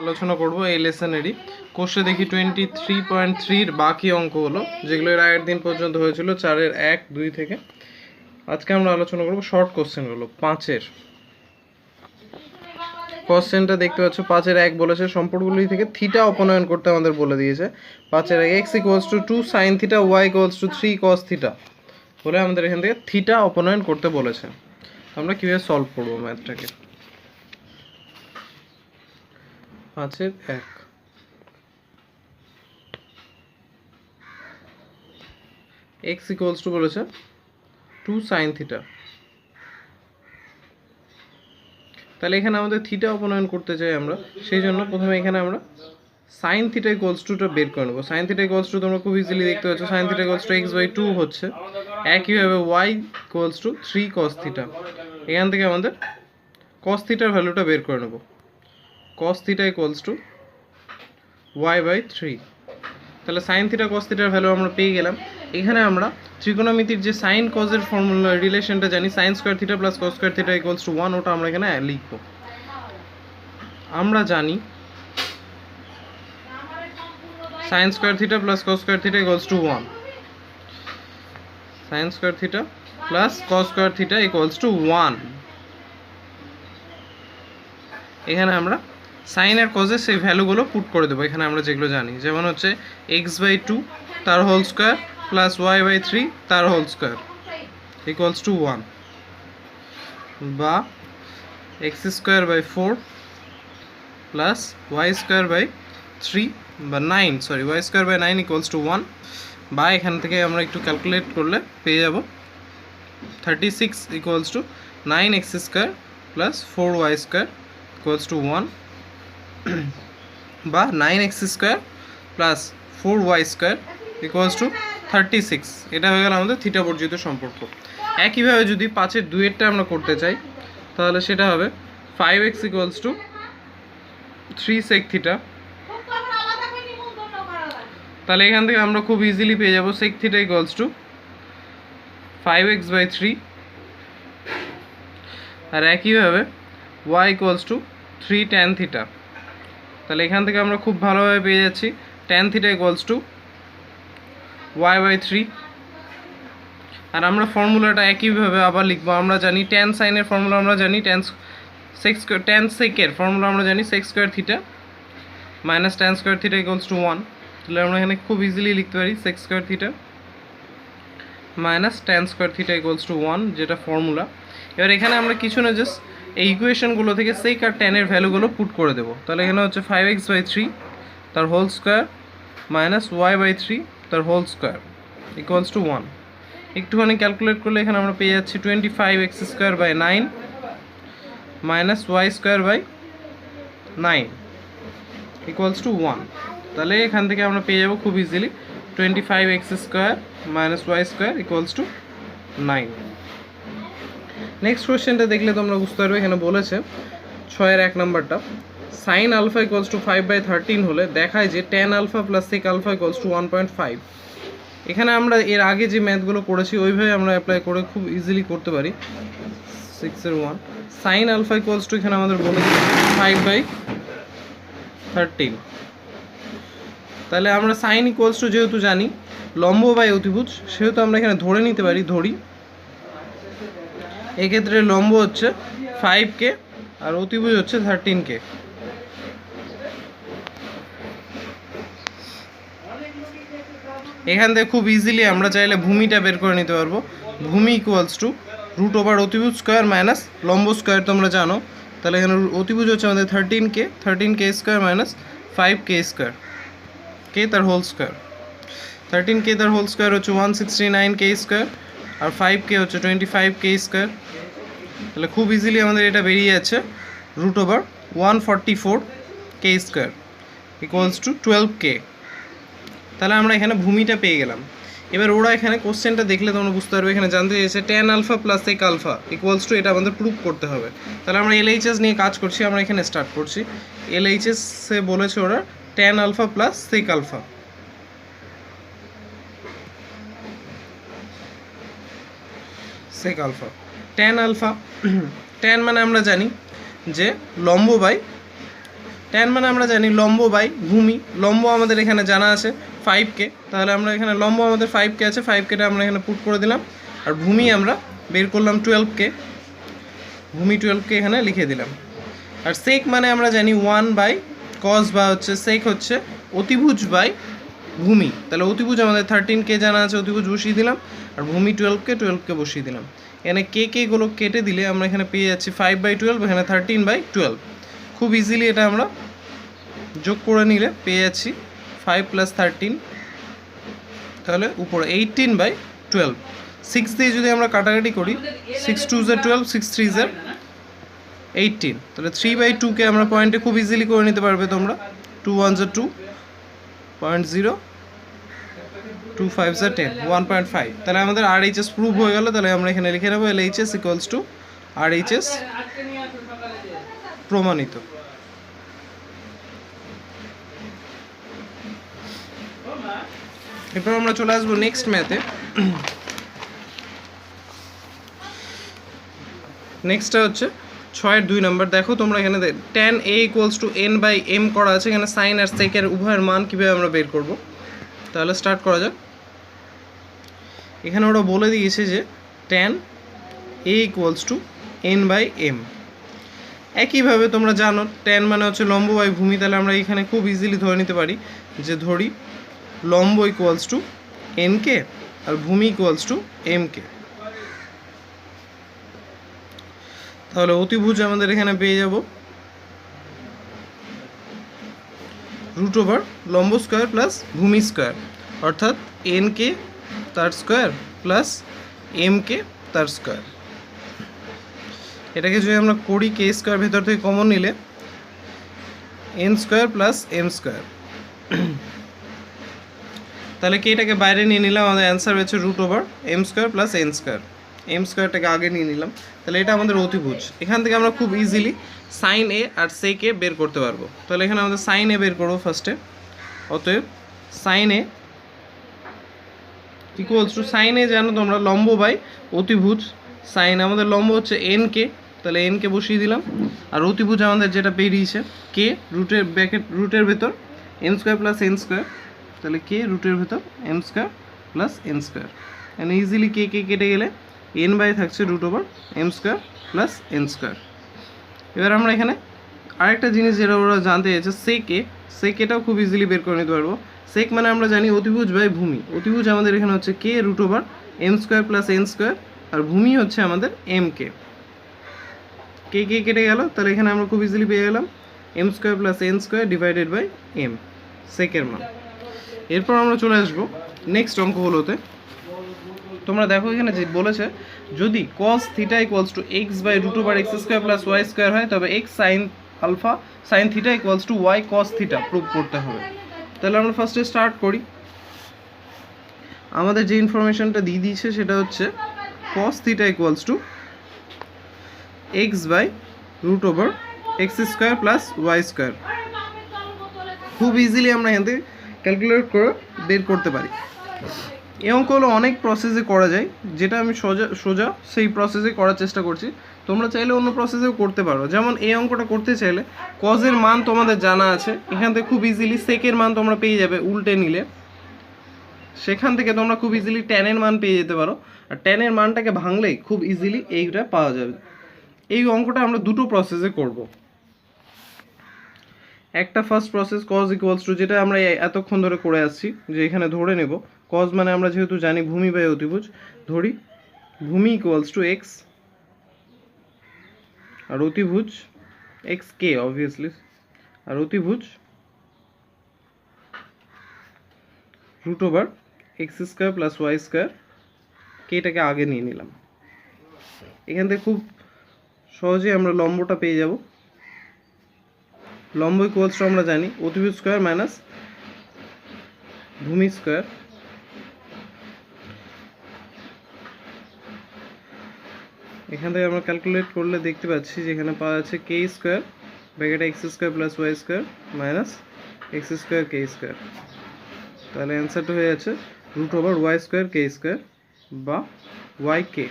আলোচনা করব এই লেসনেরই। কোষে দেখি টোয়েন্টি থ্রি পয়েন্ট থ্রির বাকি অঙ্ক হলো যেগুলো এর আগের দিন পর্যন্ত হয়েছিল, চারের এক, দুই থেকে। আজকে আমরা আলোচনা করব শর্ট কোশ্চেনগুলো পাঁচের। কোশ্চেনটা দেখতে পাচ্ছ, পাঁচের এক বলেছে, সম্পর্কগুলি থেকে থিটা অপনয়ন করতে আমাদের বলে দিয়েছে। পাঁচের এক x equals to two sine theta y equals to three cos theta বলে আমাদের এখান থেকে থিটা অপনয়ন করতে বলেছে। আমরা কীভাবে সলভ করব ম্যাথটাকে পাঁচের এক। এক্স ইকুয়ালস টু বলেছে টু সাইন থিটা তাহলে এখানে আমাদের থিটা অপনয়ন করতে চাই আমরা, সেই জন্য প্রথমে এখানে আমরা সাইন থিটা ইকুয়ালস টুটা বের করে নেব। সাইন থিটা ইকুয়ালস টু তোমরা খুব ইজিলি দেখতে পাচ্ছ sine theta equals to x by two হচ্ছে। একইভাবে y equals to three cos theta এখান থেকে আমাদের কস থিটার ভ্যালুটা বের করে নেব। Cos theta equals to y by three তাহলে সাইন থিটা কস থিটার ভ্যালু আমরা পেয়ে গেলাম। এখানে আমরা ত্রিকোণমিতির যে সাইন কজের ফর্মুলা রিলেশনটা জানি sine square theta plus cos square theta equals to one ওটা আমরা এখানে লিখব। আমরা জানি sine square theta plus cos square theta equals to one sine square theta plus cos square theta equals to one এখানে আমরা সাইন আর কজের সেই ভ্যালুগুলো put করে দেবো। এখানে আমরা যেগুলো জানি, যেমন হচ্ছে এক্স বাই টু তার whole square plus y by three তার whole square equals to one বা x square by four plus y square by three বা nine sorry y square by nine equals to one বা এখান থেকে আমরা একটু calculate করলে পেয়ে যাব। Thirty six equals to nine x square plus four y square equals to one বা nine x square plus four y square equals to thirty six এটা হয়ে গেল আমাদের থিটা বর্জিত সম্পর্ক। একইভাবে যদি পাঁচের দুয়েরটা আমরা করতে চাই, তাহলে সেটা হবে five x equals to three sec theta তাহলে এখান থেকে আমরা খুব ইজিলি পেয়ে যাব sec theta equals to five x by three আর একইভাবে y equals to three tan theta তাহলে এখান থেকে আমরা খুব ভালোভাবে পেয়ে যাচ্ছি tan theta equals to y by three আর আমরা ফর্মুলাটা একইভাবে আবার লিখব। আমরা জানি ট্যান সাইনের ফর্মুলা আমরা জানি ট্যান সেক্স ট্যান সেকের ফর্মুলা আমরা জানি sec square theta minus tan square theta equals to one তাহলে আমরা এখানে খুব ইজিলি লিখতে পারি sec square theta minus tan square theta equals to one যেটা ফর্মুলা। এবার এখানে আমরা কিছু না জাস্ট এই ইকুয়েশনগুলো থেকে সেক আর টেনের ভ্যালুগুলো পুট করে দেবো। তাহলে এখানে হচ্ছে ফাইভ এক্স বাই থ্রি তার whole square minus y by three তার whole square equals to one একটুখানি ক্যালকুলেট করলে এখানে আমরা পেয়ে যাচ্ছি twenty five x square by nine minus y square by nine equals to one তাহলে এখান থেকে আমরা পেয়ে যাব খুব easily twenty five x square minus y square equals to nine next কোয়েশ্চেনটা দেখলে তোমরা বুঝতে পারবে, এখানে বলেছে, ছয়ের এক নাম্বারটা। Sine alpha equals to five by thirteen হলে দেখায় যে tan alpha plus sec alpha equals to one point five এখানে আমরা এর আগে যে ম্যাথগুলো করেছি ওইভাবে আমরা অ্যাপ্লাই করে খুব ইজিলি করতে পারি। সিক্সের one sine alpha equals to এখানে আমাদের বলে ফাইভ বাই থার্টিন তাহলে আমরা সাইন ইকুয়ালস টু যেহেতু জানি, লম্ব বাই অতিভুজ, সেহেতু আমরা এখানে ধরে নিতে পারি, ধরি। এক্ষেত্রে লম্ব হচ্ছে ফাইভ কে আর অতিভুজ হচ্ছে থার্টিন কে এখান থেকে খুব ইজিলি আমরা চাইলে ভূমিটা বের করে নিতে পারব। ভূমি ইকুয়ালস টু রুট ওভার অতিভুজ স্কোয়ার মাইনাস লম্ব স্কোয়ার তোমরা জানো। তাহলে এখানে অতিভুজ হচ্ছে আমাদের থার্টিন কে থার্টিন কে স্কোয়ার মাইনাস ফাইভ কে স্কোয়ার কে তার হোল স্কোয়ার থার্টিন কে তার হোল স্কোয়ার হচ্ছে ওয়ান সিক্সটি নাইন কে স্কোয়ার আর ফাইভ কে হচ্ছে টোয়েন্টি ফাইভ কে স্কোয়ার তাহলে খুব ইজিলি আমাদের এটা বেরিয়ে যাচ্ছে root over one forty four K square equals to twelve কে তাহলে আমরা এখানে ভূমিটা পেয়ে গেলাম। এবার ওরা এখানে কোশ্চেনটা দেখলে তোমরা বুঝতে পারবে, এখানে জানতে চেয়েছে টেন আলফা প্লাস এক আলফা ইকুয়ালস টু এটা আমাদের প্রুভ করতে হবে। তাহলে আমরা এলএইচএস নিয়ে কাজ করছি, আমরা এখানে স্টার্ট করছি। এলএইচএস বলেছে ওরা tan alpha plus sec alpha sec alpha tan alpha tan মানে আমরা জানি যে লম্ব বাই ট্যান মানে আমরা জানি লম্ব বাই ভূমি। লম্ব আমাদের এখানে জানা আছে ফাইভ কে তাহলে আমরা এখানে লম্ব আমাদের ফাইভ কে আছে ফাইভ কেটা আমরা এখানে পুট করে দিলাম। আর ভূমি আমরা বের করলাম টুয়েলভ কে ভূমি টুয়েলভকে এখানে লিখে দিলাম। আর সেক মানে আমরা জানি ওয়ান বাই কস বা হচ্ছে সেক হচ্ছে অতিভুজ বাই ভূমি। তাহলে অতিভুজ আমাদের থার্টিন কে জানা আছে, অতিভুজ বসিয়ে দিলাম। আর ভূমি টুয়েলভকে টুয়েলভকে বসিয়ে দিলাম। এখানে কে কে গুলো কেটে দিলে আমরা এখানে পেয়ে যাচ্ছি ফাইভ বাই টুয়েলভ এখানে থার্টিন বাই টুয়েলভ খুব ইজিলি এটা আমরা যোগ করে নিলে পেয়ে যাচ্ছি ফাইভ প্লাস থার্টিন তাহলে উপরে এইটিন বাই টুয়েলভ সিক্স দিয়ে যদি আমরা কাটাকাটি করি সিক্স টু জে টুয়েলভ সিক্স থ্রি জে এইটিন তাহলে থ্রি বাই টুকে আমরা পয়েন্টে খুব ইজিলি করে নিতে পারবে তোমরা। Two one J two point zero two five J ten one point five তাহলে আমাদের আর এইচ এস প্রুভ হয়ে গেল, তাহলে আমরা এখানে লিখে নেব L H S equals to R H S প্রমাণিত। এরপর আমরা চলে আসব নেক্সট ম্যাথে নেক্সটটা হচ্ছে ছয়ের দুই নম্বর। দেখো তোমরা এখানে tan a equals to n by m করা আছে, এখানে সাইন আর সেকের উভয়ের মান কীভাবে আমরা বের করব? তাহলে স্টার্ট করা যাক। এখানে ওরা বলে দিয়েছে যে tan a equals to n by m একইভাবে তোমরা জানো টেন মানে হচ্ছে লম্ব বাই ভূমি তাহলে আমরা এখানে খুব ইজিলি ধরে নিতে পারি যে ধরি লম্ব ইকুয়ালস টু এন কে আর ভূমি ইকুয়ালস টু এম কে তাহলে অতিভুজ আমাদের এখানে পেয়ে যাব। রুট ওভার লম্ব স্কোয়ার প্লাস ভূমি স্কোয়ার অর্থাৎ এন কে তার স্কোয়ার প্লাস এম কে তার স্কোয়ার। এটাকে যদি আমরা করি কে স্কোয়ার ভেতর থেকে কমন নিলে n square plus m square. তাহলে কি এটাকে বাইরে নিয়ে নিলাম, আমাদের অ্যান্সার হচ্ছে root over m square plus n square. M স্কোয়ারটাকে আগে নিয়ে নিলাম, তাহলে এটা আমাদের অতিভুজ। এখান থেকে আমরা খুব ইজিলি সাইন এ আর সেক বের করতে পারব। তাহলে এখানে আমাদের সাইন এ বের করব ফার্স্টে অতএব sine a equals to sine জানো তোমরা লম্ব বাই অতিভুজ। সাইন আমাদের লম্ব হচ্ছে এন কে তাহলে এন কে বসিয়ে দিলাম। আর অতিভুজ আমাদের যেটা বেরিয়েছে কে রুটের ব্যাকেট রুটের ভেতর n square plus n square তাহলে কে রুটের ভেতর m square plus n square এখানে ইজিলি কে কে কেটে গেলে এন বাই থাকছে root over m square plus n square এবার আমরা এখানে আরেকটা জিনিস যেটা ওরা জানতে চাইছে সেকে সেক এটাও খুব ইজিলি বের করে নিতে পারব। সেক মানে আমরা জানি অতিভুজ বাই ভূমি। অতিভুজ আমাদের এখানে হচ্ছে কে root over m square plus n square আর ভূমি হচ্ছে আমাদের এম কে কে কে কেটে গেল, তাহলে এখানে আমরা খুব ইজিলি পেয়ে গেলাম m square plus n square divided by m সেকের মান। এরপর আমরা চলে আসব নেক্সট অঙ্কগুলোতে তোমরা দেখো এখানে যে বলেছে, যদি cos theta equals to x by root over x square plus y square হয়, তবে x sine alpha sine theta equals to y cos theta prove করতে হবে। তাহলে আমরা ফার্স্টে স্টার্ট করি। আমাদের যে ইনফরমেশনটা দিয়ে দিয়েছে সেটা হচ্ছে cos theta equals to x by root over x square plus y square খুব ইজিলি আমরা এখান থেকে ক্যালকুলেট করে বের করতে পারি। এই অঙ্কগুলো অনেক প্রসেসে করা যায়, যেটা আমি সোজা সোজা সেই প্রসেসে করার চেষ্টা করছি। তোমরা চাইলে অন্য প্রসেসেও করতে পারো। যেমন এই অঙ্কটা করতে চাইলে কজের মান তোমাদের জানা আছে। এখান থেকে খুব ইজিলি সেকের মান তোমরা পেয়ে যাবে উল্টে নিলে। সেখান থেকে তোমরা খুব ইজিলি ট্যানের মান পেয়ে যেতে পারো। আর ট্যানের মানটাকে ভাঙলেই খুব ইজিলি এইটা পাওয়া যাবে। এই অঙ্কটা আমরা দুটো প্রসেসে করব। একটা first process cos equals to যেটা আমরা এতক্ষণ ধরে করে আসছি, যে এখানে ধরে নেব। কজ মানে আমরা যেহেতু জানি ভূমি বাই অতিভুজ, ধরি ভূমি ইকুয়ালস টু এক্স আর অতিভুজ, এক্স কে অবভিয়াসলি আর অতিভুজ root over x square plus y square কেটাকে আগে নিয়ে নিলাম। এখান থেকে খুব সহজেই আমরা লম্বটা পেয়ে যাব। লম্ব ইকুয়ালস আমরা জানি, অতিভুজ স্কোয়ার মাইনাস ভূমি স্কোয়ার এখান থেকে আমরা ক্যালকুলেট করলে দেখতে পাচ্ছি যে এখানে পাওয়া যাচ্ছে কে স্কোয়ার ব্র্যাকেটে x square plus y square minus x square কে স্কোয়ার তাহলে অ্যান্সারটা হয়ে যাচ্ছে রুট ওভার ওয়াই স্কোয়ার কে স্কোয়ার বা ওয়াই কে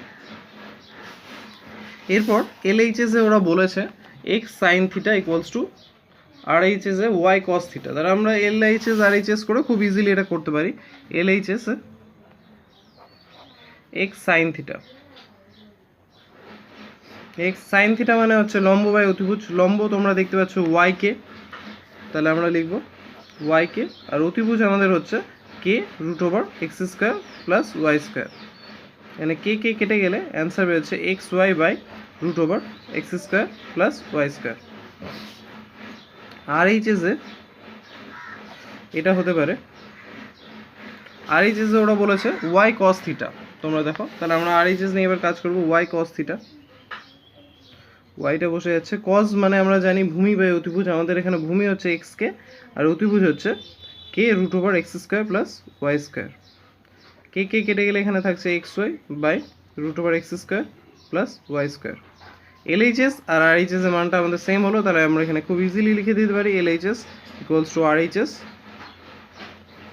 এরপর এল এলএইচএসে ওরা বলেছে x sine theta equals to R H S y cos theta তাহলে আমরা L H S R H S করে খুব ইজিলি এটা করতে পারি। L H S x sine theta x sine theta মানে হচ্ছে লম্ব বাই অতিভুজ। লম্ব তোমরা দেখতে পাচ্ছ ওয়াই কে তাহলে আমরা লিখব ওয়াই কে আর অতিভুজ আমাদের হচ্ছে কে root over x square plus y square এখানে কে কে কেটে গেলে অ্যান্সার বেরোচ্ছে x y by root over x square plus y square R H এসে এটা হতে পারে। আর এইচ এসে ওরা বলেছে ওয়াই কস থিটা তোমরা দেখো, তাহলে আমরা আর এইচ এস নিয়ে এবার কাজ করব ওয়াই কস থিটা ওয়াইটা বসে যাচ্ছে। কজ মানে আমরা জানি ভূমি বাই অতিভুজ। আমাদের এখানে ভূমি হচ্ছে এক্স কে, আর অতিভুজ হচ্ছে k root over x square plus y square k k কেটে গেলে এখানে থাকছে x y by root over x square plus y square LHS R RHS এর মানটা আমাদের সেম হলো, তাহলে আমরা এখানে খুব ইজিলি লিখে দিতে পারি এলএইচএস ইকুয়ালস টু আর আরএইচএস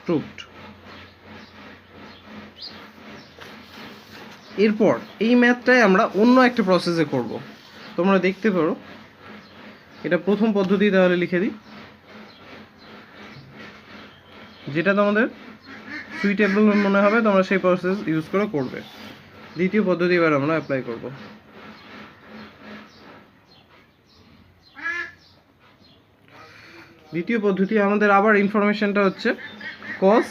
প্রুভড এরপর এই ম্যাথটাই আমরা অন্য একটা প্রসেসে করব। তোমরা দেখতে পারো। এটা প্রথম পদ্ধতি, তাহলে লিখে দিই। যেটা তোমাদের সুইটেবল মনে হবে, তোমরা সেই প্রসেস ইউজ করে করবে। দ্বিতীয় পদ্ধতি এবার আমরা অ্যাপ্লাই করব। দ্বিতীয় পদ্ধতি, আমাদের আবার ইনফরমেশনটা হচ্ছে cos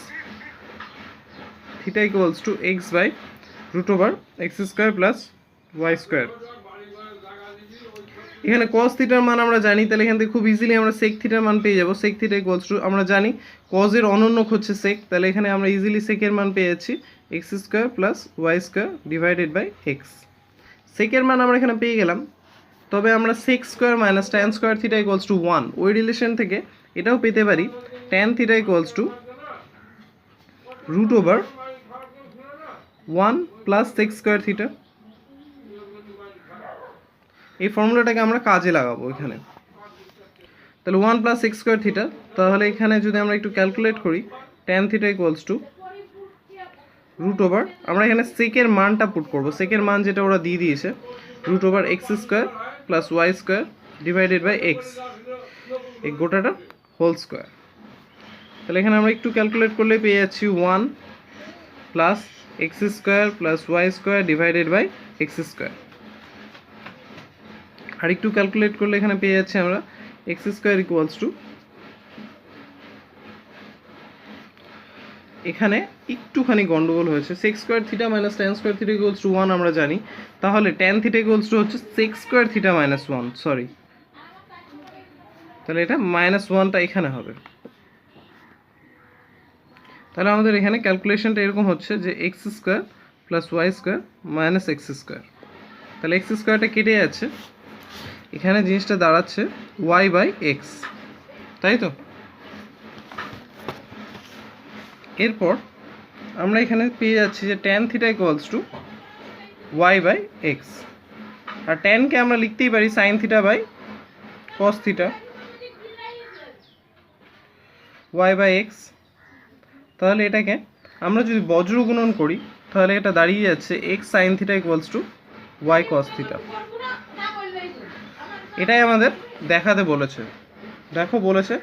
theta equals to x by root over x square plus y square এখানে cos থিটার মান আমরা জানি, তাহলে এখান থেকে খুব ইজিলি আমরা sec থিটার মান পেয়ে যাব। sec থিটা ইকুয়ালস টু আমরা জানি কজের এর অনন্যক হচ্ছে sec, তাহলে এখানে আমরা ইজিলি সেকের মান পেয়ে যাচ্ছি x square plus y square divided by x সেকের মান আমরা এখানে পেয়ে গেলাম, তবে আমরা sec square minus tan square theta equals to one ওই রিলেশন থেকে এটাও পেতে পারি tan theta equals to root over one plus sec square theta এই ফর্মুলাটাকে আমরা কাজে লাগাবো এখানে। তাহলে one plus x square theta তাহলে এখানে যদি আমরা একটু ক্যালকুলেট করি tan theta equals to root over আমরা এখানে সেকের মানটা পুট করব। সেকের মান যেটা ওরা দিয়ে দিয়েছে root over x square plus y square divided by x এই গোটাটা হোল স্কোয়ার তাহলে এখানে আমরা একটু ক্যালকুলেট করলে পেয়ে যাচ্ছি one plus x square plus y square divided by x square আর একটু ক্যালকুলেট করলে এখানে পেয়ে যাচ্ছি আমরা এক্স স্কোয়ার ইকুয়ালস টু এখানে একটুখানি গন্ডগোল হয়েছে। Sec square theta minus tan square theta equals to one আমরা জানি। তাহলে টেন থিটা ইকুয়ালস টু হচ্ছে sec square theta minus one sorry তাহলে এটা মাইনাস ওয়ানটা এখানে হবে। তাহলে আমাদের এখানে ক্যালকুলেশনটা এরকম হচ্ছে যে x square plus y square minus x square তাহলে এক্স স্কোয়ারটা কেটে যাচ্ছে। এখানে জিনিসটা দাঁড়াচ্ছে ওয়াই বাই এক্স তাই তো? এরপর আমরা এখানে পেয়ে যাচ্ছি যে tan theta equals to y by x আর ট্যানকে আমরা লিখতেই পারি sine theta by cos theta y by x তাহলে এটাকে আমরা যদি বজ্র গুণন করি, তাহলে এটা দাঁড়িয়ে যাচ্ছে x sine theta equals to y cos theta এটাই আমাদের দেখাতে বলেছে। দেখো বলেছে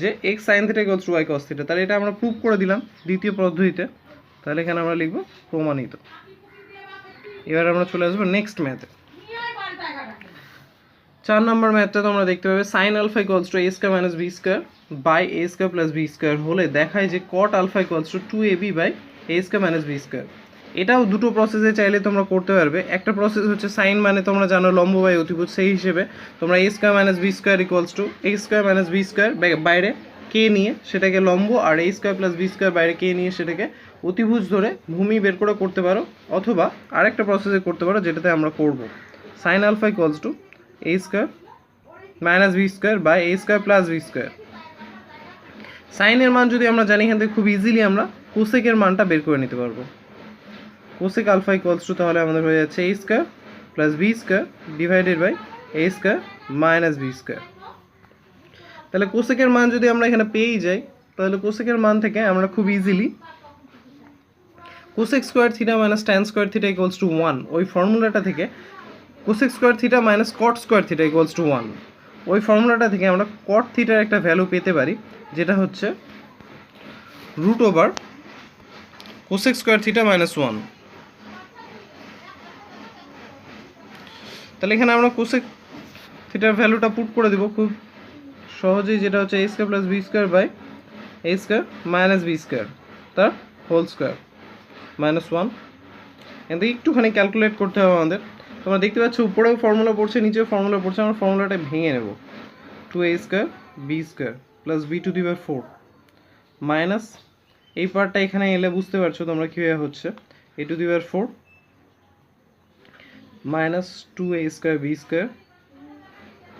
যে x sine theta to y cos theta তাহলে এটা আমরা প্রুভ করে দিলাম দ্বিতীয় পদ্ধতিতে। তাহলে এখানে আমরা লিখব প্রমাণিত। এবার আমরা চলে আসব নেক্সট ম্যাথে চার নম্বর ম্যাথটা তোমরা দেখতে পাবে। Sine alpha equals to a square minus b square by a square plus b square হলে দেখায় যে cot alpha equals to two a b by a square minus b square এটাও দুটো প্রসেসে চাইলে তোমরা করতে পারবে। একটা প্রসেস হচ্ছে সাইন মানে তোমরা জানো লম্ব বাই অতিভুজ, সেই হিসেবে তোমরা a square minus b square equals to a square minus b square বাইরে কে নিয়ে সেটাকে লম্ব আর a square plus b square বাইরে কে নিয়ে সেটাকে অতিভুজ ধরে ভূমি বের করে করতে পারো অথবা আরেকটা প্রসেসে করতে পারো যেটাতে আমরা করব। Sine alpha equals to a square minus b square by a square plus b square সাইনের মান যদি আমরা জানি এখান থেকে খুব ইজিলি আমরা কোসেকের মানটা বের করে নিতে পারব। কোসেক আলফা ইকুয়ালস টু তাহলে আমাদের হয়ে যাচ্ছে a square plus b square divided by a square minus b square তাহলে কোসেকের মান যদি আমরা এখানে পেয়েই যাই, তাহলে কোসেকের মান থেকে আমরা খুব easily cosec square theta minus tan square theta equals to one ওই ফর্মুলাটা থেকে cosec square theta minus cot square theta equals to one ওই ফর্মুলাটা থেকে আমরা কট থিটার একটা ভ্যালু পেতে পারি, যেটা হচ্ছে root over cosec square theta minus one তাহলে এখানে আমরা কোসেক থিটার ভ্যালুটা পুট করে দেবো খুব সহজেই, যেটা হচ্ছে a square plus b square by a square minus b square তার হোল স্কোয়ার মাইনাস ওয়ান এখান একটুখানি ক্যালকুলেট করতে হবে আমাদের। তোমরা দেখতে পাচ্ছ, উপরেও ফর্মুলা পড়ছে, নিচেও ফর্মুলা পড়ছে, আমরা ফর্মুলাটা ভেঙে নেব। Two a square b square plus b to the by four minus এই পার্টটা এখানে এলে বুঝতে পারছ তোমরা কীভাবে হচ্ছে। A to the by four minus two a square b square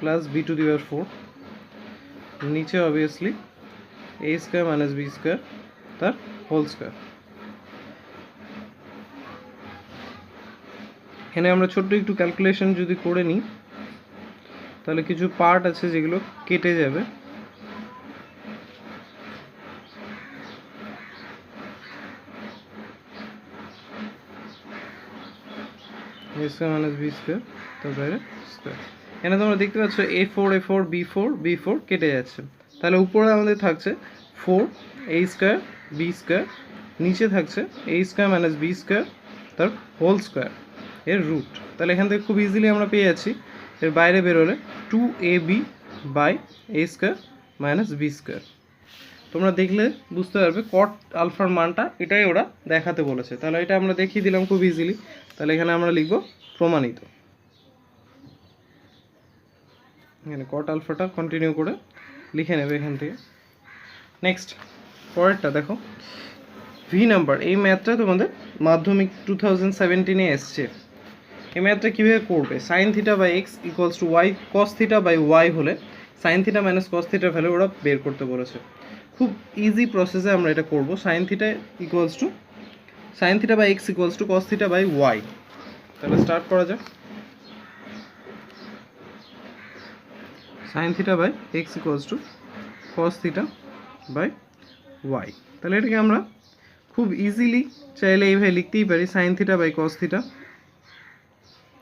plus b to the power four নিচে obviously a square minus b square তার হোল স্কোয়ার এখানে আমরা ছোট্ট একটু ক্যালকুলেশন যদি করে নিই, তাহলে কিছু পার্ট আছে যেগুলো কেটে যাবে। A square minus b square তার স্কোয়ার এখানে তোমরা দেখতে পাচ্ছ a four a four b four b four কেটে যাচ্ছে। তাহলে উপরে আমাদের থাকছে four a square b square নিচে থাকছে a square minus b square তার হোল স্কোয়ার এর রুট তাহলে এখান থেকে খুব ইজিলি আমরা পেয়ে যাচ্ছি। এর বাইরে বেরোলে two a b by a square minus b square তোমরা দেখলে বুঝতে পারবে কট আলফার মানটা এটাই ওরা দেখাতে বলেছে। তাহলে এটা আমরা দেখিয়ে দিলাম খুব ইজিলি তাহলে এখানে আমরা লিখব প্রমাণিত। এখানে কট আলফাটা কন্টিনিউ করে লিখে নেবে এখান থেকে। নেক্সট পরেরটা দেখো। ভি নাম্বার এই ম্যাথটা তোমাদের মাধ্যমিক টু থাউজেন্ড সেভেন্টিনে এসছে। এই ম্যাথটা কীভাবে করবে? Sine theta by x equals to y cos theta by y হলে sine theta minus cos theta value ওরা বের করতে বলেছে। খুব ইজি প্রসেসে আমরা এটা করব। Sine theta equals to sine theta by x equals to cos theta by y তাহলে স্টার্ট করা যাক। Sine theta by x equals to cos theta by y তাহলে এটাকে আমরা খুব ইজিলি চাইলে এইভাবে লিখতেই পারি sine theta by cos theta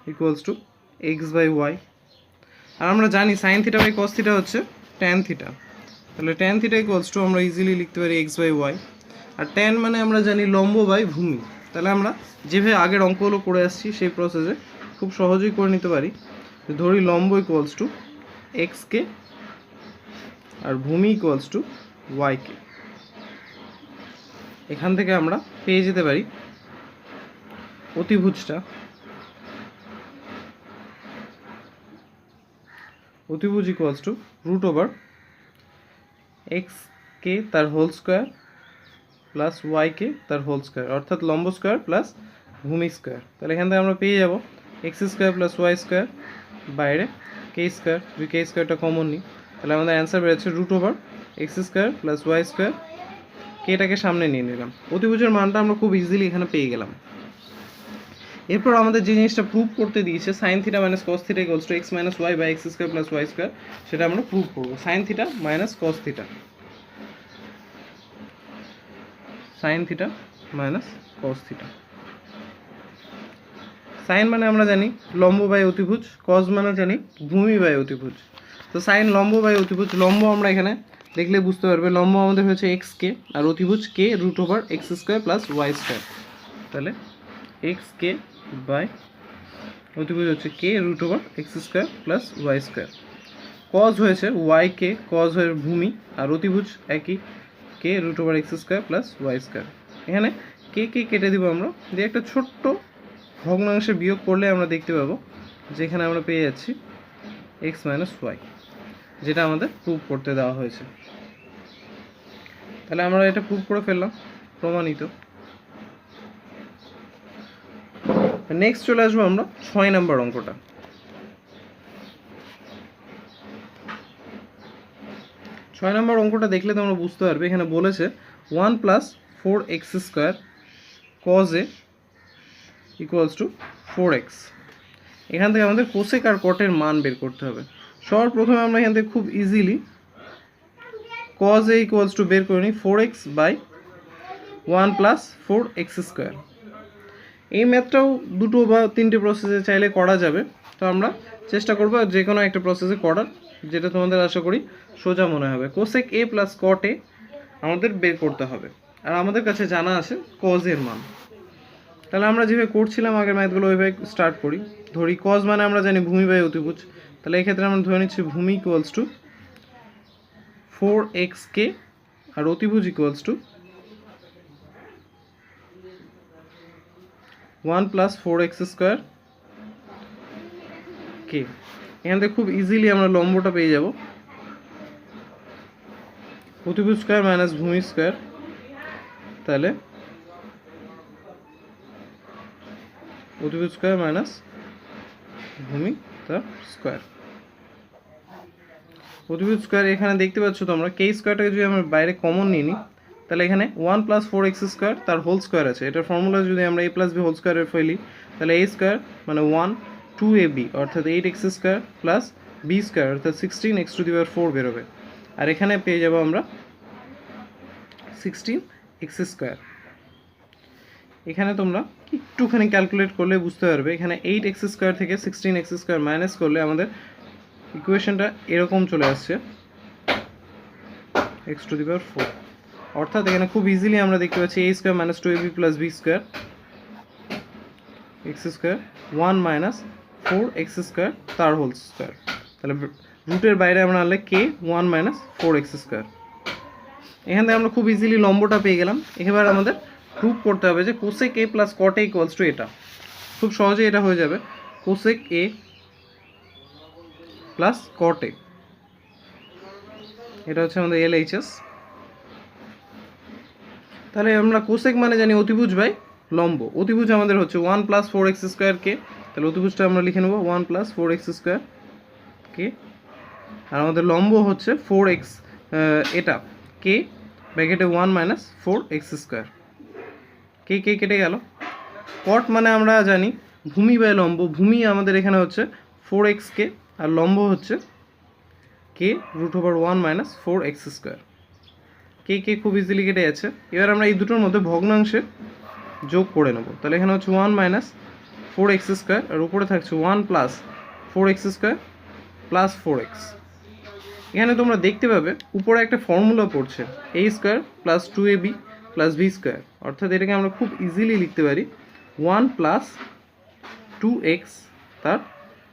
equals to x by y আর আমরা জানি sine theta by cos theta হচ্ছে ট্যান থিটা তাহলে ট্যান থিটা ইকুয়ালস টু আমরা ইজিলি লিখতে পারি এক্স বাই ওয়াই আর ট্যান মানে আমরা জানি লম্ব বাই ভূমি। তাহলে আমরা যেভাবে আগের অঙ্কগুলো করে আসছি, সেই প্রসেসে খুব সহজেই করে নিতে পারি। ধরি লম্ব ইকুয়ালস টু এক্স কে আর ভূমি ইকুয়ালস টু ওয়াই কে এখান থেকে আমরা পেয়ে যেতে পারি অতিভুজটা। অতিভুজ equals to root over x k তার whole square plus y k তার হোল স্কোয়ার অর্থাৎ লম্ব স্কোয়ার প্লাস ভূমি স্কোয়ার তাহলে এখান থেকে আমরা পেয়ে যাব x square plus y square বাইরে কে স্কোয়ার দুই কে স্কোয়ারটা কমন নিই, তাহলে আমাদের অ্যান্সার বেরোচ্ছে root over x square plus y square কেটাকে সামনে নিয়ে নিলাম। অতিভুজের মানটা আমরা খুব ইজিলি এখানে পেয়ে গেলাম। এরপর আমাদের যে জিনিসটা প্রুভ করতে দিয়েছে sine theta minus cos theta equals to x minus y by x square plus y square সেটা আমরা প্রুভ করব। Sine theta minus cos theta sine theta minus cos theta. Sine মানে আমরা জানি লম্ব বাই অতিভুজ কস মানে জানি ভূমি বাই অতিভুজ। তো সাইন লম্ব বাই অতিভুজ, লম্ব আমরা এখানে দেখলে বুঝতে পারবে, লম্ব আমাদের হয়েছে এক্স কে আর অতিভুজ k root over x square plus y square তাহলে এক্স কে বাই অতিভুজ হচ্ছে k root over x square plus y square cos হয়েছে ওয়াই কে কজ হয়ে ভূমি, আর অতিভুজ একই k root over x square plus y square এখানে কে কে কেটে দিব আমরা। দিয়ে একটা ছোট্ট ভগ্নাংশে বিয়োগ করলে আমরা দেখতে পাবো যেখানে আমরা পেয়ে যাচ্ছি এক্স মাইনাস ওয়াই যেটা আমাদের প্রুভ করতে দেওয়া হয়েছে। তাহলে আমরা এটা প্রুভ করে ফেললাম, প্রমাণিত। নেক্সট চলে আসব আমরা ছয় নম্বর অঙ্কটা। ছয় নম্বর অঙ্কটা দেখলে তোমরা বুঝতে পারবে। এখানে বলেছে one plus four x square cos a equals to four x এখান থেকে আমাদের কোসেক আর কটের মান বের করতে হবে। সবার প্রথমে আমরা এখান থেকে খুব easily cos a equals to বের করে নিই four x by one plus four x square এই ম্যাথটাও দুটো বা তিনটে প্রসেসে চাইলে করা যাবে। তো আমরা চেষ্টা করব যে কোনো একটা প্রসেসে করার। যেটা তোমাদের আশা করি সোজা মনে হবে। কোসেক এ প্লাস কট এ আমাদের বের করতে হবে। আর আমাদের কাছে জানা আছে কজের মান। তাহলে আমরা যেভাবে করছিলাম, আগের ম্যাথগুলো ওইভাবে স্টার্ট করি। ধরি কজ মানে আমরা জানি ভূমি বাই অতিভুজ। তাহলে এক্ষেত্রে আমরা ধরে নিচ্ছি ভূমি equals to four x k আর অতিভুজ equals to one plus four x square k এখান থেকে খুব ইজিলি আমরা লম্বটা পেয়ে যাব। অতিভুজ স্কোয়ার মাইনাস ভূমি স্কোয়ার তাহলে অতিভুজ স্কোয়ার মাইনাস ভূমি তার স্কোয়ার অতিভুজ স্কোয়ার এখানে দেখতে পাচ্ছ তোমরা কে স্কোয়ারটাকে যদি আমরা বাইরে কমন নিয়ে নিই, তাহলে এখানে one plus four x square তার হোল স্কোয়ার আছে। এটার ফর্মুলা যদি আমরা এ প্লাস বি হোল স্কোয়ারের ফেলি, তাহলে এ স্কোয়ার মানে ওয়ান টু এ বি অর্থাৎ eight x square plus b square অর্থাৎ sixteen x to the power four বেরোবে। আর এখানে পেয়ে যাব আমরা সিক্সটিন এক্স স্কোয়ার এখানে তোমরা একটুখানি ক্যালকুলেট করলে বুঝতে পারবে, এখানে এইট এক্স স্কোয়ার থেকে সিক্সটিন এক্স স্কোয়ার মাইনাস করলে আমাদের ইকুয়েশনটা এরকম চলে আসছে x to the power four অর্থাৎ এখানে খুব ইজিলি আমরা দেখতে পাচ্ছি a square minus two a b plus b square x square one minus four x square তার হোল স্কোয়ার। তাহলে রুটের বাইরে আমরা আনলে k? One minus four x square. এখান থেকে আমরা খুব ইজিলি লম্বটা পেয়ে গেলাম। এবার আমাদের প্রুভ করতে হবে যে cosec a plus cot a equals to এটা। খুব সহজে এটা হয়ে যাবে। কোসেক এ প্লাস কট এটা হচ্ছে আমাদের এল এইচ এস তাহলে আমরা কোসেক মানে জানি অতিভুজ বাই লম্ব। অতিভুজ আমাদের হচ্ছে one plus four x square k তাহলে অতিভুজটা আমরা লিখে নেব one plus four x square. K? আর আমাদের লম্ব হচ্ছে ফোর এক্স এটা। K? ব্যাকেটে one minus four x square. K k কেটে গেল? কট মানে আমরা জানি ভূমি বাই লম্ব। ভূমি আমাদের এখানে হচ্ছে ফোর এক্স কে, আর লম্ব হচ্ছে k? Root over one minus four x square. K k খুব ইজিলি কেটে যাচ্ছে। এবার আমরা এই দুটোর মধ্যে ভগ্নাংশে যোগ করে নেব। তাহলে এখানে হচ্ছে one minus four x square আর উপরে থাকছে one plus four x square plus four x এখানে তোমরা দেখতে পাবে, উপরে একটা ফর্মুলা পড়ছে a square plus two a b plus b square অর্থাৎ এটাকে আমরা খুব ইজিলি লিখতে পারি ওয়ান প্লাস টু এক্স তার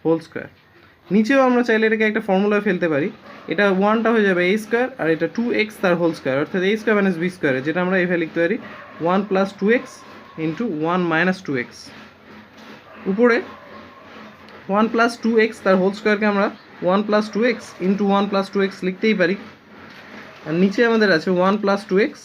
হোল স্কোয়ার নিচেও আমরা চাইলে এটাকে একটা ফর্মুলা ফেলতে পারি, এটা ওয়ানটা হয়ে যাবে এ স্কোয়ার আর এটা টু এক্স তার হোল স্কোয়ার অর্থাৎ a square minus b square যেটা আমরা এভাবে লিখতে পারি one plus two x into one minus two x উপরে ওয়ান প্লাস টু এক্স তার হোল স্কোয়ারকে আমরা one plus two x into one plus two x লিখতেই পারি। আর নিচে আমাদের আছে one plus two x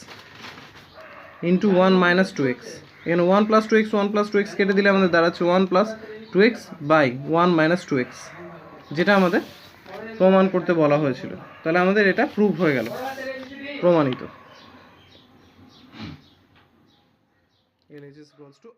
into one minus two x এখানে one plus two x one plus two x কেটে দিলে আমাদের দাঁড়াচ্ছে one plus two x by one minus two x যেটা আমাদের প্রমাণ করতে বলা হয়েছিল। তাহলে আমাদের এটা প্রুভ হয়ে গেল, প্রমাণিত। টু